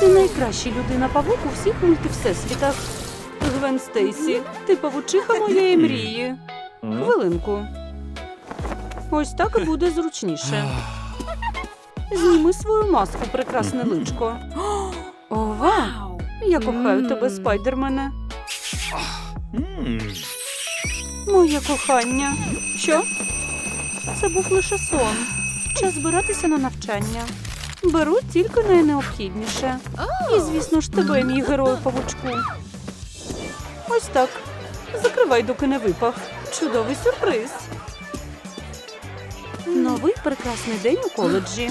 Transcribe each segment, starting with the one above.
Ти найкраща людина павук у всіх мультивсесвітах. Гвен Стейсі, ти павучиха моєї мрії. Хвилинку. Ось так і буде зручніше. Зніми свою маску, прекрасне личко. Ова! Я кохаю тебе, спайдермене. Моє кохання. Що? Це був лише сон. Час збиратися на навчання. Беру тільки найнеобхідніше. І, звісно ж, тебе, мій герой павучку. Ось так. Закривай, доки не випав. Чудовий сюрприз. Новий прекрасний день у коледжі.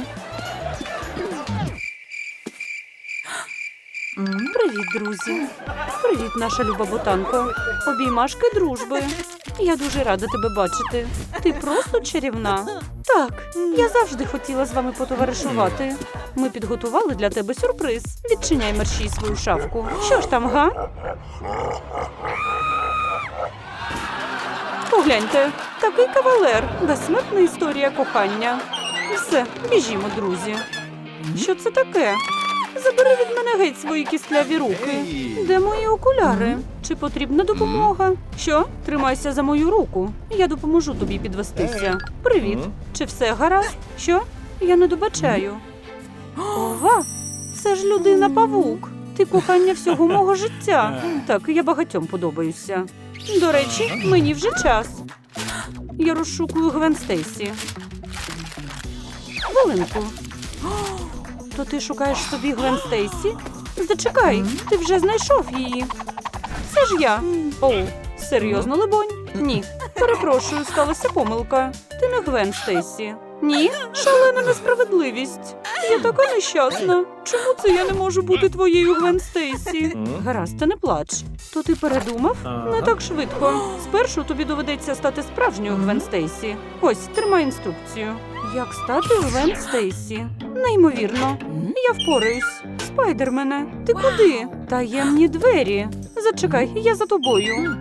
Привіт, друзі. Привіт, наша люба ботанко. Обіймашки дружби. Я дуже рада тебе бачити. Ти просто чарівна. Так, я завжди хотіла з вами потоваришувати. Ми підготували для тебе сюрприз. Відчиняй мерщій свою шафку. Що ж там, га? Погляньте, такий кавалер. Безсмертна історія кохання. Все, біжімо, друзі. Що це таке? Забери від мене геть свої кістляві руки. Де мої окуляри? Чи потрібна допомога? Що? Тримайся за мою руку. Я допоможу тобі підвестися. Привіт. Чи все гаразд? Що? Я не добачаю. Ова, це ж людина павук. Ти кохання всього мого життя. Так, я багатьом подобаюся. До речі, мені вже час. Я розшукую Гвен Стейсі. Хвилинку. То ти шукаєш собі Глен Стейсі? Зачекай, ти вже знайшов її. Це ж я. О, серйозно, либонь? Ні. Перепрошую, сталася помилка. Ти не Гвен Стейсі. Ні, шалена несправедливість. Я така нещасна. Чому це я не можу бути твоєю Гвен Стейсі? Гаразд, та не плач. То ти передумав? Не так швидко. Спершу тобі доведеться стати справжньою Гвен Стейсі. Ось, тримай інструкцію. Як стати Гвен Стейсі? Неймовірно. Я впораюсь. Спайдермене, ти куди? Таємні двері. Зачекай, я за тобою.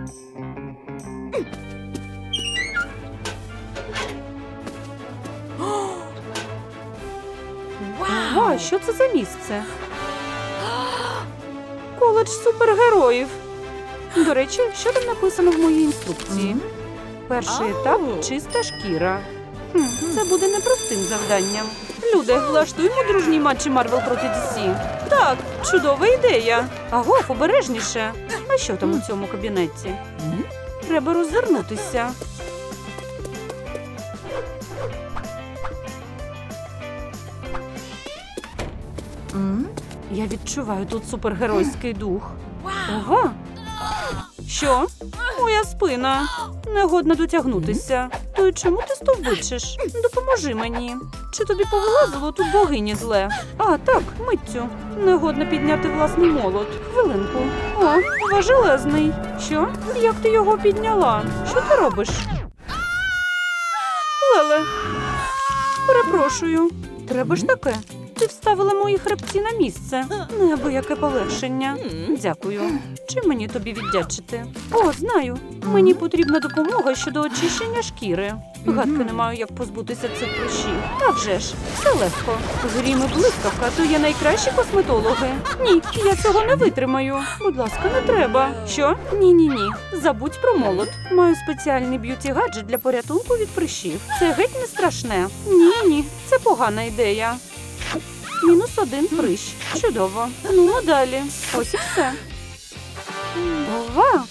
Ага, що це за місце? Коледж супергероїв. До речі, що там написано в моїй інструкції? Перший етап чиста шкіра. Хм, це буде непростим завданням. Люди, влаштуємо дружній матчі Марвел проти DC. Так, чудова ідея. Агов, обережніше. А що там у цьому кабінеті? Треба роззирнутися. Я відчуваю тут супергеройський дух. Ова! Що? Моя спина. Негодна дотягнутися. То й чому ти стовбичиш? Допоможи мені. Чи тобі повилазило тут богині зле? А, так, миттю. Негодно підняти власний молот. Хвилинку. О, важелезний. Що? Як ти його підняла? Що ти робиш? Леле. Перепрошую. Треба ж таке. Ти вставила мої хребці на місце. Неабияке полегшення. Дякую. Чим мені тобі віддячити? О, знаю. Мені потрібна допомога щодо очищення шкіри. Гадки не маю, як позбутися цих прищів. А вже ж, все легко. Грім і блискавка, то є найкращі косметологи. Ні, я цього не витримаю. Будь ласка, не треба. Що? Ні, ні, ні. Забудь про молот. Маю спеціальний б'юті гаджет для порятунку від прищів. Це геть не страшне. Ні, ні, це погана ідея. Мінус один прищ. Чудово. Ну, далі. Ось і все. Ова!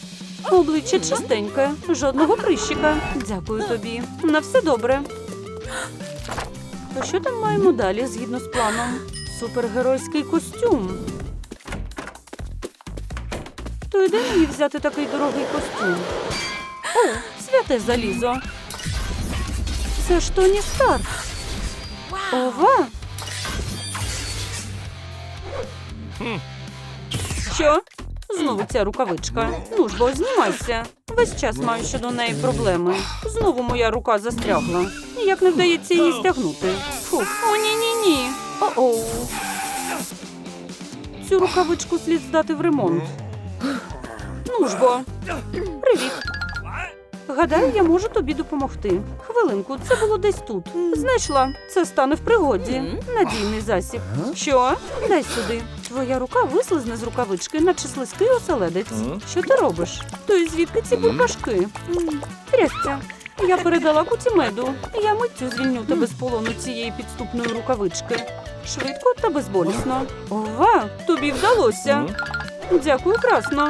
Обличчя чистеньке, жодного прищика. Дякую тобі. На все добре. То що там маємо далі згідно з планом? Супергеройський костюм. То йде мені взяти такий дорогий костюм. О, святе залізо. Це ж Тоні Старк. Ова! Що? Знову ця рукавичка. Ну ж бо знімайся. Весь час маю щодо неї проблеми. Знову моя рука застрягла. Ніяк не вдається її стягнути. Фу. О, ні, ні, ні. О-оу. Цю рукавичку слід здати в ремонт. Ну ж бо. Привіт. Гадаю, я можу тобі допомогти. Хвилинку, це було десь тут. Знайшла. Це стане в пригоді. Надійний засіб. Що? Дай сюди. Твоя рука вислизне з рукавички, наче слизький оселедець. Що ти робиш? То й звідки ці буркашки? Трясця. Я передала куті меду. Я миттю звільню тебе з полону цієї підступної рукавички. Швидко та безболісно. Ова, тобі вдалося. Дякую, красно.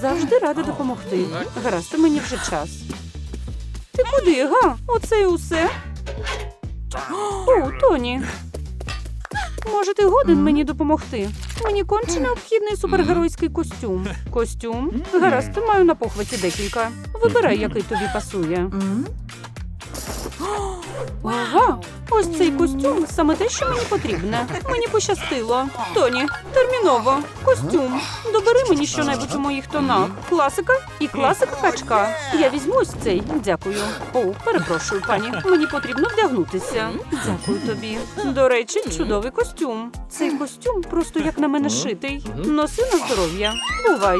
Завжди рада допомогти. Гаразд, мені вже час. Ти куди, га? Оце і усе? О, Тоні. Може, ти годен мені допомогти? Мені конче необхідний супергеройський костюм. Костюм? Гаразд, маю на похваті декілька. Вибирай, який тобі пасує. Ова! Ось цей костюм саме те, що мені потрібне. Мені пощастило. Тоні, терміново. Костюм. Добери мені щонебудь у моїх тонах. Класика і класика качка. Я візьму ось цей. Дякую. О, перепрошую, пані. Мені потрібно вдягнутися. Дякую тобі. До речі, чудовий костюм. Цей костюм просто як на мене шитий. Носи на здоров'я. Бувай.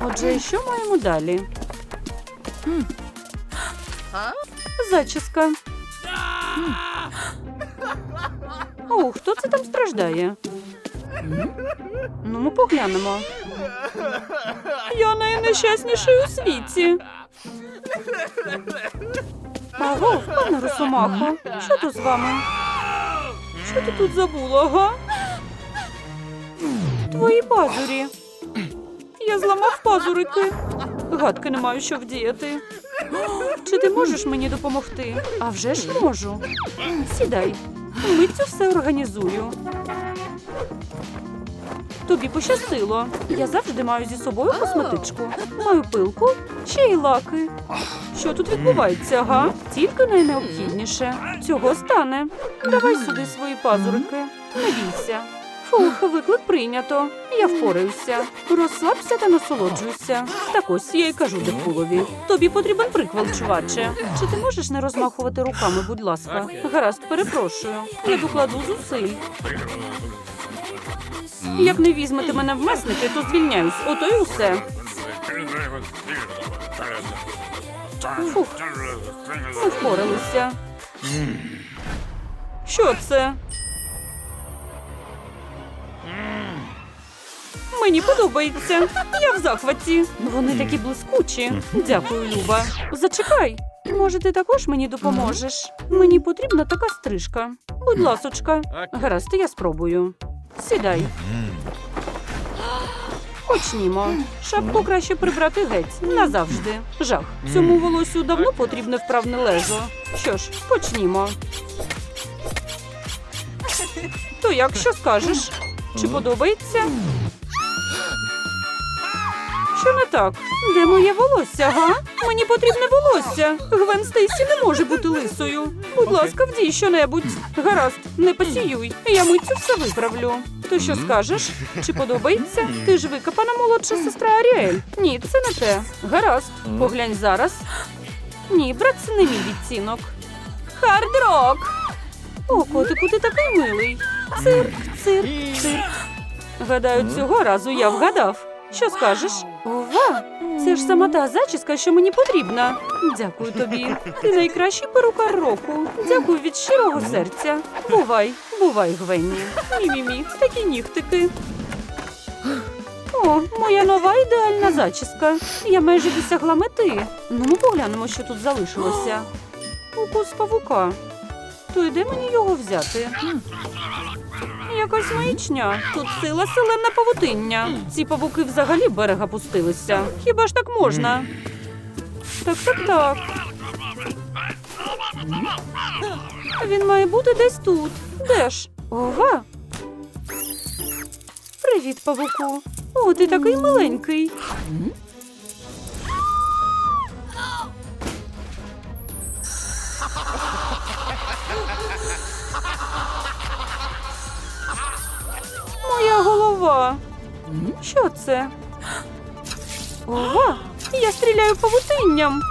Отже, що маємо далі? Зачіска. О, хто це там страждає? Ну, ми поглянемо. Я найнещасніший у світі. Аго, пане Росомахо, що тут з вами? Що ти тут забула, га? Твої пазурі. Я зламав пазурики. Гадки не маю, що вдіяти. Чи ти можеш мені допомогти? А вже ж можу. Сідай. Миттю все організую. Тобі пощастило. Я завжди маю зі собою косметичку. Маю пилку, ще й лаки. Що тут відбувається, га? Тільки найнеобхідніше. Цього стане. Давай сюди свої пазурики. Не бійся. Фух, виклик прийнято. Я впораюся. Розслабся та насолоджуйся. Так ось я й кажу Дедпулові. Тобі потрібен приквел, чуваче. Чи ти можеш не розмахувати руками, будь ласка? Гаразд, перепрошую. Я докладу зусиль. Як не візьмете мене в месники, то звільняюсь. Ото й усе. Фух, ми впоралися. Що це? Мені подобається. Я в захваті. Вони такі блискучі. Дякую, Люба. Зачекай. Може, ти також мені допоможеш? Мені потрібна така стрижка. Будь ласочка. Гаразд, я спробую. Сідай. Почнімо. Шапку краще прибрати геть назавжди. Жах. Цьому волосю давно потрібне вправне лезо. Що ж, почнімо. То як що скажеш? Чи подобається? Що не так? Де моє волосся, га? Мені потрібне волосся. Гвен Стейсі не може бути лисою. Будь ласка, вдій щонебудь. Гаразд, не посіюй. Я миттю все виправлю. То що скажеш? Чи подобається? Ти ж викопана молодша сестра Аріель. Ні, це не те. Гаразд, поглянь зараз. Ні, брат, це не мій відцінок. Хард-рок! О, котику, ти такий милий. Цирк, цирк, цирк. Гадаю, цього разу я вгадав. Що скажеш? Ова! Це ж сама та зачіска, що мені потрібна. Дякую тобі. Ти найкращий перукар року. Дякую від щирого серця. Бувай, бувай, Гвенні. Мі-мі-мі, такі нігтики. О, моя нова ідеальна зачіска. Я майже досягла мети. Ну, ми поглянемо, що тут залишилося. Укус павука. То йде мені його взяти? Якась маячня. Тут сила селена павутиння. Ці павуки взагалі берега пустилися. Хіба ж так можна? Так, так, так. Він має бути десь тут. Де ж? Ова. Привіт, павуку. О, ти такий миленький. Голова. Що це? Ова! Я стріляю павутинням.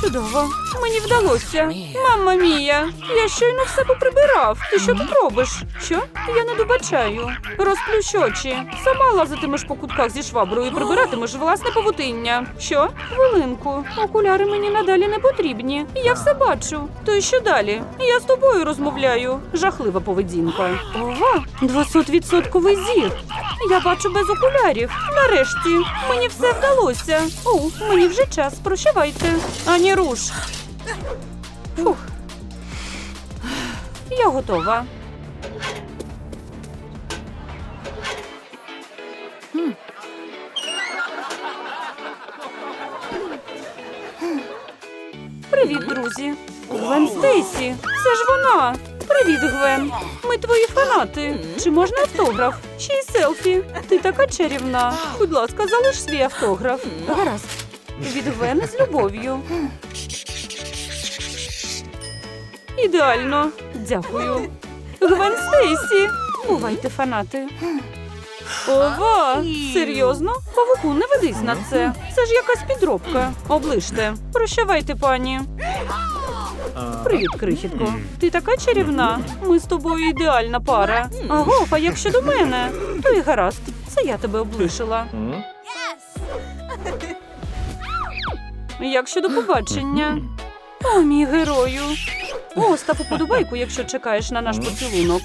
Чудово. Мені вдалося. Мамма мія, я щойно все поприбирав. Ти що тут робиш? Що? Я не добачаю. Розплющ очі. Сама лазитимеш по кутках зі шваброю і прибиратимеш власне павутиння. Що? Хвилинку. Окуляри мені надалі не потрібні. Я все бачу. То й що далі? Я з тобою розмовляю. Жахлива поведінка. Ого, 200-відсотковий зір. Я бачу без окулярів. Нарешті, мені все вдалося. О, мені вже час. Прощавайте. Ані руш. Фух. Я готова. Привіт, друзі. Гвен Стейсі. Це ж вона. Привіт, Гвен. Ми твої фанати. Чи можна автограф? Ще й селфі. Ти така чарівна. Будь ласка, залиш свій автограф. Гаразд. Від Гвен з любов'ю. Ідеально. Дякую. Гвен Стейсі. Бувайте, фанати. Ова! Серйозно? Павуку, не ведись на це. Це ж якась підробка. Оближте. Прощавайте, пані. Привіт, крихітко. Ти така чарівна. Ми з тобою ідеальна пара. Аго, а як щодо мене? То й гаразд. Це я тебе облишила. Як щодо побачення? О, мій герою. О, став уподобайку, якщо чекаєш на наш поцілунок.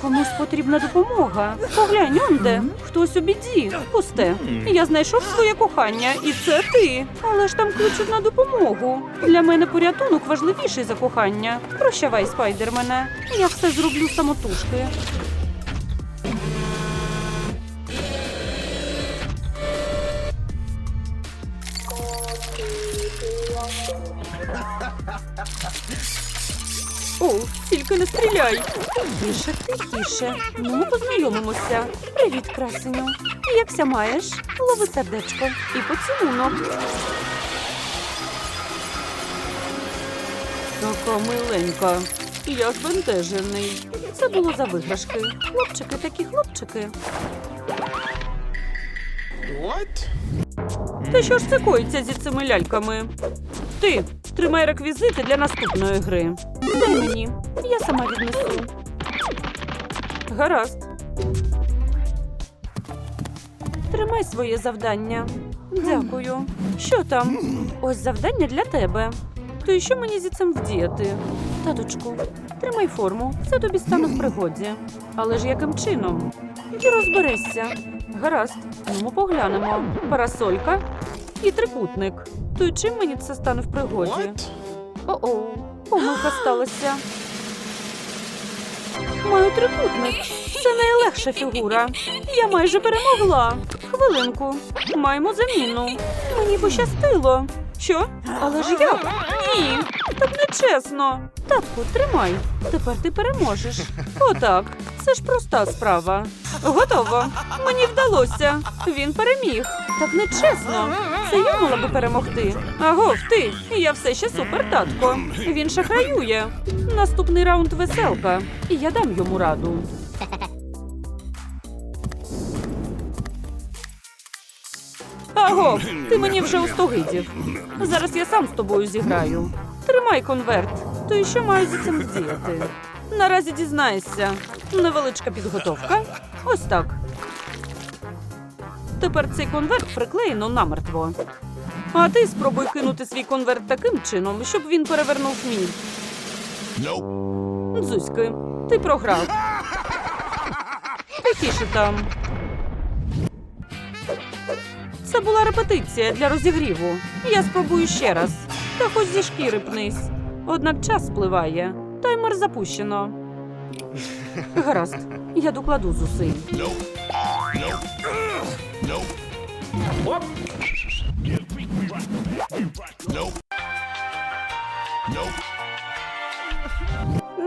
Комусь потрібна допомога. Поглянь, онде. Хтось у біді. Пусте. Я знайшов своє кохання, і це ти. Але ж там ключ на допомогу. Для мене порятунок важливіший за кохання. Прощавай, спайдермене. Я все зроблю самотужки. О, тільки не стріляй. Тихіше, тихіше. Ну, ми познайомимося. Привіт, красеню. Якся маєш? Лови сердечко і поцілунок. Така миленька. Я збентежений. Це було за виграшки. Хлопчики такі хлопчики. What? Та що ж це коїться зі цими ляльками? Ти тримай реквізити для наступної гри. Дай мені, я сама віднесу. Гаразд. Тримай своє завдання. Дякую. Що там? Ось завдання для тебе. То і що мені зі цим вдіяти? Таточку, тримай форму, це тобі стане в пригоді. Але ж яким чином? І розберися. Гаразд, ну поглянемо. Парасолька і трикутник. То й чим мені це стане в пригоді? О-о, помилка сталася. Маю трикутник. Це найлегша фігура. Я майже перемогла. Хвилинку. Маємо заміну. Мені пощастило. Що? Але ж як? Ні. Так нечесно. Татку, тримай. Тепер ти переможеш. Отак. Це ж проста справа. Готово. Мені вдалося. Він переміг. Так нечесно. Це я мала би перемогти. Агов, ти. Я все ще супер татко. Він шахраює. Наступний раунд веселка. Я дам йому раду. Агов, ти мені вже устогидів. Зараз я сам з тобою зіграю. Тримай конверт. То і що маю зі цим вдіяти? Наразі дізнаєшся. Невеличка підготовка. Ось так. Тепер цей конверт приклеєно намертво. А ти спробуй кинути свій конверт таким чином, щоб він перевернув мій. Дзузьки, ти програв. Тихіше там. Це була репетиція для розігріву. Я спробую ще раз. Та хоч зі шкіри пнись. Однак час спливає. Таймер запущено. Гаразд, я докладу зусиль.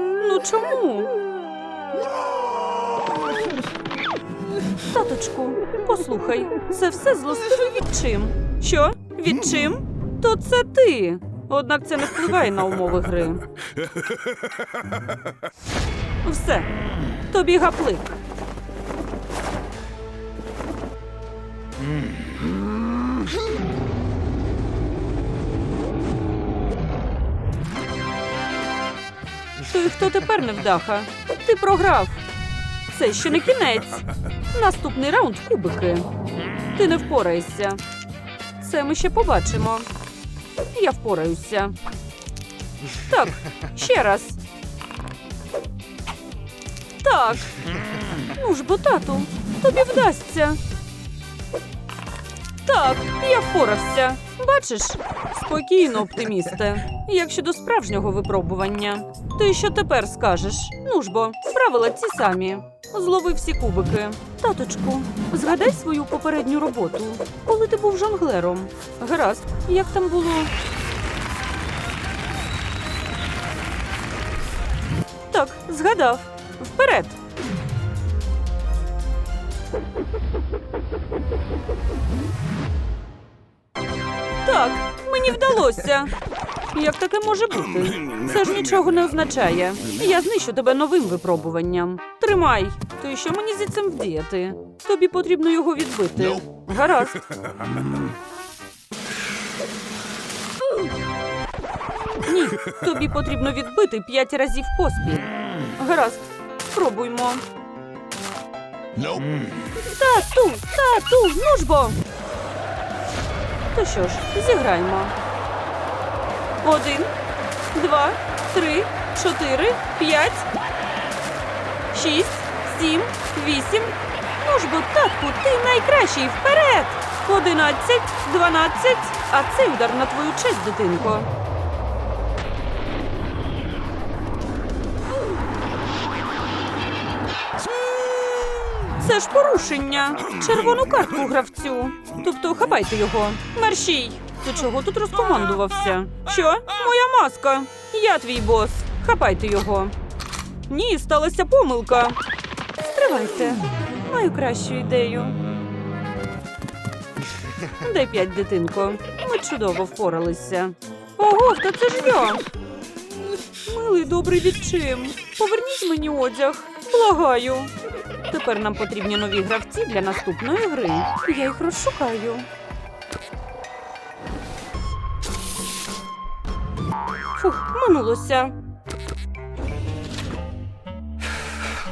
Ну чому? Таточку, послухай, це все злостивий відчим. Що? Відчим? То це ти. Однак це не впливає на умови гри. Все. Тобі гаплик. То і хто тепер не вдаха? Ти програв. Це ще не кінець. Наступний раунд кубики. Ти не впораєшся. Це ми ще побачимо. Я впораюся. Так, ще раз. Так. Ну ж бо, тату, тобі вдасться. Так, я впорався. Бачиш? Спокійно, оптимісте. Як щодо справжнього випробування. Ти що тепер скажеш? Ну ж бо, правила ці самі. Злови всі кубики. Таточку, згадай свою попередню роботу, коли ти був жонглером. Гаразд, як там було? Так, згадав. Вперед. Так, мені вдалося. Як таке може бути? Це ж нічого не означає. Я знищу тебе новим випробуванням. Тримай. То що мені зі цим вдіяти? Тобі потрібно його відбити. Гаразд. Ні, тобі потрібно відбити п'ять разів поспіль. Гаразд, спробуймо. Nope. Тату, тату, ну ж бо. То що ж, зіграємо. Один, два, три, чотири, п'ять, шість, сім, вісім. Ну ж бо, татку, ти найкращий вперед! Одинадцять, дванадцять, а цей удар на твою честь, дитинко. Це ж порушення. Червону картку гравцю. Тобто хапайте його. Маршій. Ти чого тут розкомандувався? Що? Моя маска. Я твій бос. Хапайте його. Ні, сталася помилка. Стривайте. Маю кращу ідею. Дай п'ять, дитинко. Ми чудово впоралися. Ого, та це ж я. Милий добрий відчим. Поверніть мені одяг. Благаю. Тепер нам потрібні нові гравці для наступної гри. Я їх розшукаю. Фух, минулося.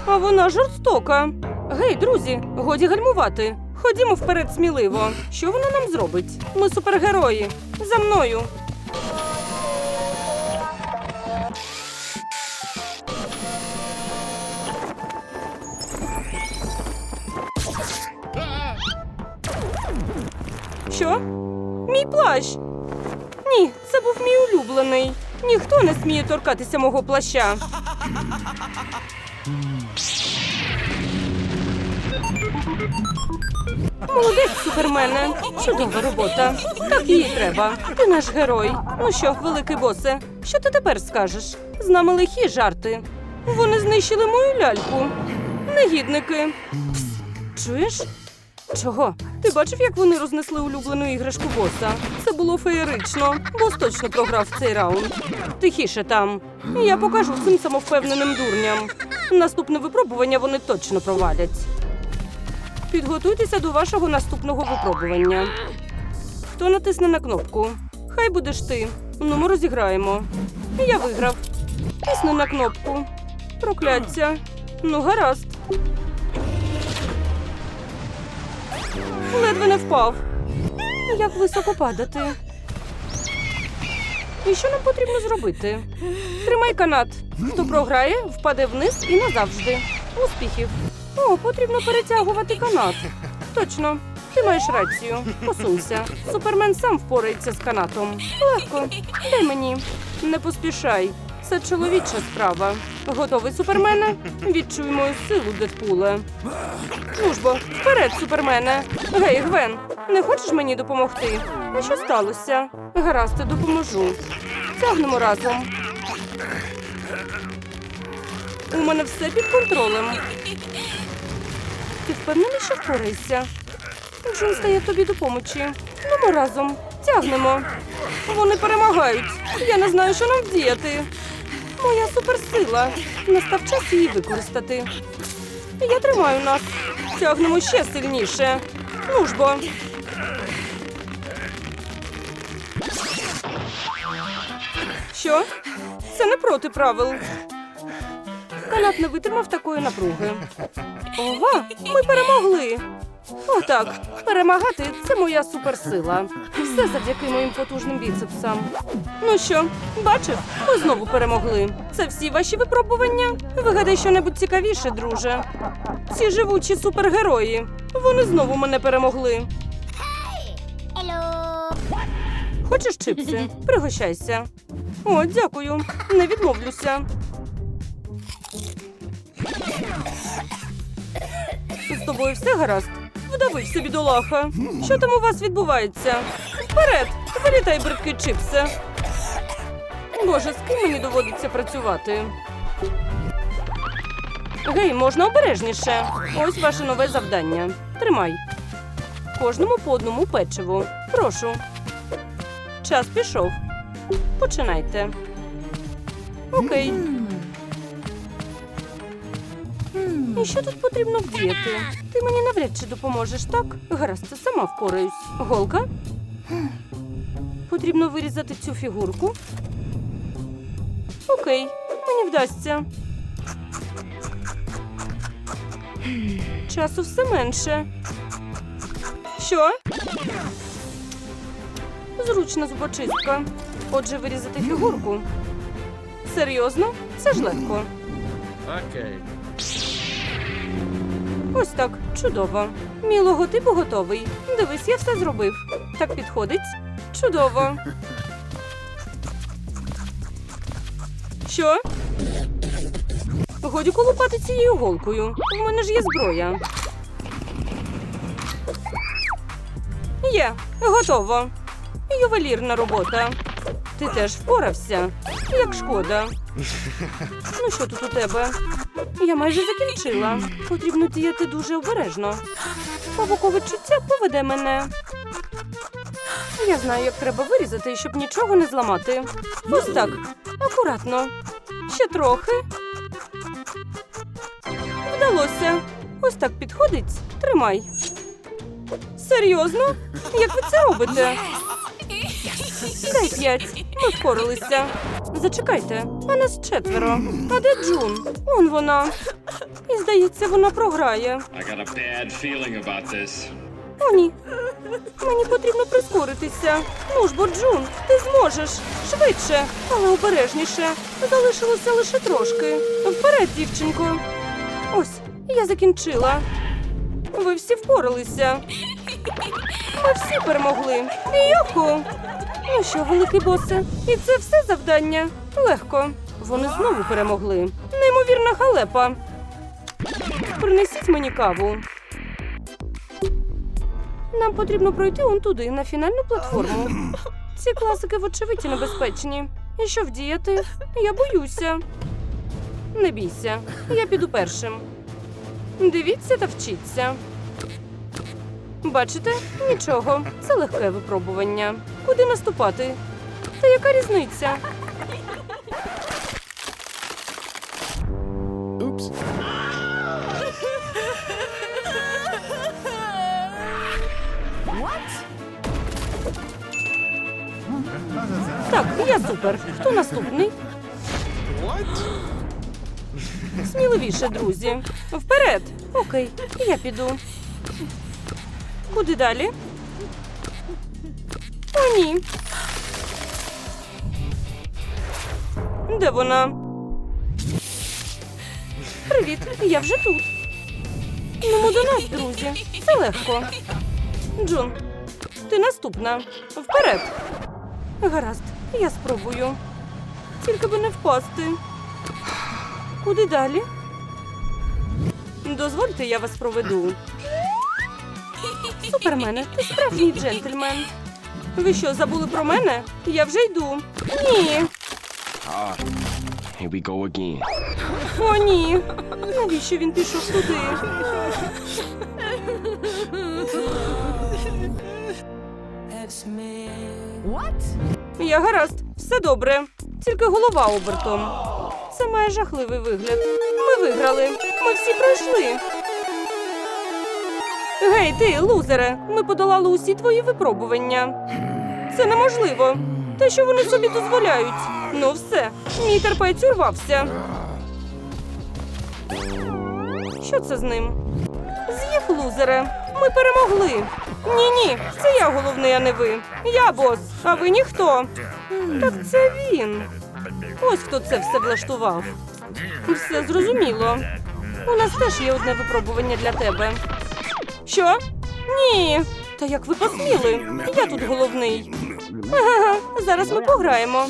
А вона жорстока. Гей, друзі, годі гальмувати. Ходімо вперед сміливо. Що вона нам зробить? Ми супергерої. За мною. Що? Мій плащ. Ні, це був мій улюблений. Ніхто не сміє торкатися мого плаща. Молодець, супермене. Чудова робота. Так їй треба. Ти наш герой. Ну що, великий босе, що ти тепер скажеш? З нами лихі жарти. Вони знищили мою ляльку. Негідники. Пс, чуєш? Чого? Ти бачив, як вони рознесли улюблену іграшку боса? Це було феєрично. Бос точно програв цей раунд. Тихіше там. Я покажу цим самовпевненим дурням. Наступне випробування вони точно провалять. Підготуйтеся до вашого наступного випробування. Хто натисне на кнопку? Хай будеш ти. Ну, ми розіграємо. Я виграв. Тисни на кнопку. Прокляття. Ну, гаразд. Ледве не впав. Як високо падати? І що нам потрібно зробити? Тримай канат. Хто програє, впаде вниз і назавжди. Успіхів. О, потрібно перетягувати канат. Точно. Ти маєш рацію. Посунься. Супермен сам впорається з канатом. Легко. Дай мені. Не поспішай. Це чоловіча справа. Готовий супермене? Відчуй мою силу, Дедпуле. Ну вперед, супермене. Гей, Гвен, не хочеш мені допомогти? А що сталося? Гаразд, допоможу. Тягнемо разом. У мене все під контролем. Ти впевнений, що впораєшся? Джун стає тобі допомочі. Ну, ми разом. Тягнемо. Вони перемагають. Я не знаю, що нам вдіяти. Моя суперсила. Настав час її використати. Я тримаю нас. Тягнемо ще сильніше. Ну ж бо. Що? Це не проти правил. Канат не витримав такої напруги. Ова, ми перемогли. Отак, перемагати це моя суперсила. Все завдяки моїм потужним біцепсам. Ну що, бачив, ми знову перемогли. Це всі ваші випробування? Вигадай щонебудь цікавіше, друже. Ці живучі супергерої. Вони знову мене перемогли. Хочеш чипси? Пригощайся. О, дякую. Не відмовлюся. З тобою все гаразд? Вдавився, бідолаха. Що там у вас відбувається? Вперед! Вилітай, бридкі чипси. Боже, з ким мені доводиться працювати? Гей, можна обережніше. Ось ваше нове завдання. Тримай. Кожному по одному печиву. Прошу. Час пішов. Починайте. Окей. І що тут потрібно вдіяти? Ти мені навряд чи допоможеш, так? Гаразд, це сама впораюсь. Голка? Потрібно вирізати цю фігурку. Окей, мені вдасться. Часу все менше. Що? Зручна зубочистка. Отже, вирізати фігурку. Серйозно? Це ж легко. Okay. Ось так, чудово. Мій логотип готовий. Дивись, я все зробив. Так підходить? Чудово. Що? Годі колупати цією голкою. У мене ж є зброя. Є, готово. Ювелірна робота. Ти теж впорався. Як шкода. Ну що тут у тебе? Я майже закінчила. Потрібно діяти дуже обережно. Павукове чуття поведе мене. Я знаю, як треба вирізати, щоб нічого не зламати. Ось так. Акуратно. Ще трохи. Вдалося. Ось так підходить. Тримай. Серйозно? Як ви це робите? Дай п'ять. Ми впоралися. Зачекайте, а нас четверо. А де Джун? Он вона. І здається, вона програє. О, ні. Мені потрібно прискоритися. Ну ж бо, Джун, ти зможеш. Швидше, але обережніше. Залишилося лише трошки. Вперед, дівчинко. Ось, я закінчила. Ви всі впоралися. Ми всі перемогли. Йоху! Ну що, великий босе, і це все завдання? Легко. Вони знову перемогли. Неймовірна халепа. Принесіть мені каву. Нам потрібно пройти он туди, на фінальну платформу. Ці класики, вочевидь, небезпечні. І що вдіяти? Я боюся. Не бійся, я піду першим. Дивіться та вчіться. Бачите? Нічого. Це легке випробування. Куди наступати? Та яка різниця? Oops. Так, я супер. Хто наступний? What? Сміливіше, друзі. Вперед! Окей, я піду. Куди далі? О, ні. Де вона? Привіт, я вже тут. Ну, до нас, друзі. Це легко. Джун, ти наступна. Вперед. Гаразд, я спробую. Тільки би не впасти. Куди далі? Дозвольте, я вас проведу. Супермене, ти справжній джентльмен. Ви що, забули про мене? Я вже йду. Ні. Ah, here we go again. О, ні. Навіщо він пішов туди? Я гаразд, все добре. Тільки голова обертом. Це має жахливий вигляд. Ми виграли. Ми всі пройшли. Гей, ти, лузере, ми подолали усі твої випробування. Це неможливо. Те, що вони собі дозволяють. Ну все, мій терпець урвався. Що це з ним? З'їв лузере. Ми перемогли. Ні, ні, це я головний, а не ви. Я бос, а ви ніхто. Так це він. Ось хто це все влаштував. Все зрозуміло. У нас теж є одне випробування для тебе. Що? Ні. Та як ви посміли? Я тут головний. Ага, зараз ми пограємо.